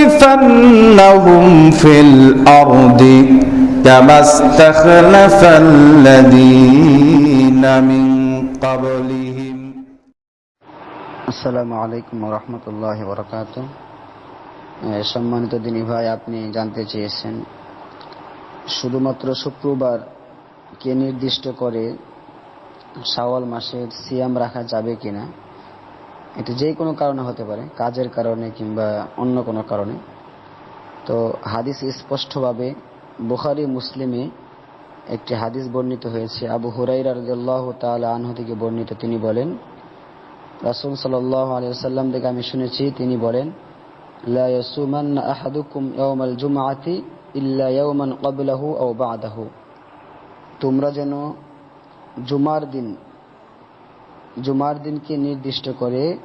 ليستخلفنهم في الأرض كما استخلف الذين من قبلهم আসসালামু আলাইকুম রহমতুল্লাহ বরকাত সম্মানিত দিনী ভাই আপনি জানতে চেয়েছেন শুধুমাত্র শুক্রবার কে নির্দিষ্ট করে শাওয়াল মাসের সিয়াম রাখা যাবে কিনা এটা যে কোনো কারণে হতে পারে, কাজের কারণে কিংবা অন্য কোনো কারণে। তো হাদিস স্পষ্টভাবে বুখারি, মুসলিমে একটি হাদিস বর্ণিত হয়েছে। আবু হুরাইরা রাদিয়াল্লাহু তাআলা আনহু থেকে বর্ণিত। তিনি বলেন, রাসূল সাল্লাল্লাহু আলাইহি ওয়াসাল্লাম থেকে আমি শুনেছি, তিনি বলেন ইল্লা তোমরা যেন জুমার দিন, জুমার দিনকে নির্দিষ্ট করে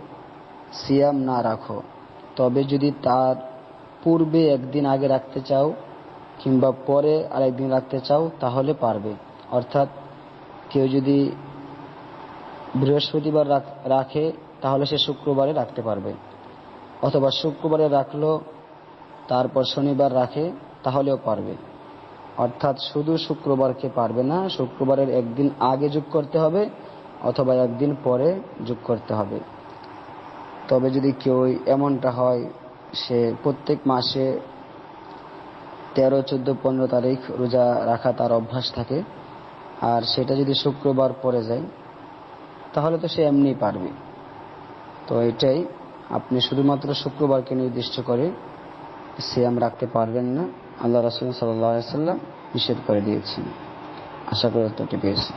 সিয়াম না রাখো। তবে যদি তার পূর্বে একদিন আগে রাখতে চাও কিংবা পরে আরেকদিন রাখতে চাও, তাহলে পারবে। অর্থাৎ কেউ যদি বৃহস্পতিবার রাখ- তাহলে সে শুক্রবারে রাখতে পারবে। অথবা শুক্রবারে রাখল, তারপর শনিবার রাখে, তাহলেও পারবে। অর্থাৎ শুধু শুক্রবারকে পারবে না, শুক্রবারের একদিন আগে যোগ করতে হবে, অথবা একদিন পরে যোগ করতে হবে। তবে যদি কেউ এমনটা হয়, সে প্রত্যেক মাসে তেরো, চোদ্দ, পনেরো তারিখ রোজা রাখা তার অভ্যাস থাকে। আর সেটা যদি শুক্রবার পরে যায়, তাহলে তো সে এমনি পারবে। তো এটাই, আপনি শুধুমাত্র শুক্রবারকে নির্দিষ্ট করে সিয়াম রাখতে পারবেন না। আল্লাহ রাসুল সাল্লাম নিষেধ করে দিয়েছেন। আশা করি উত্তরটি পেয়েছি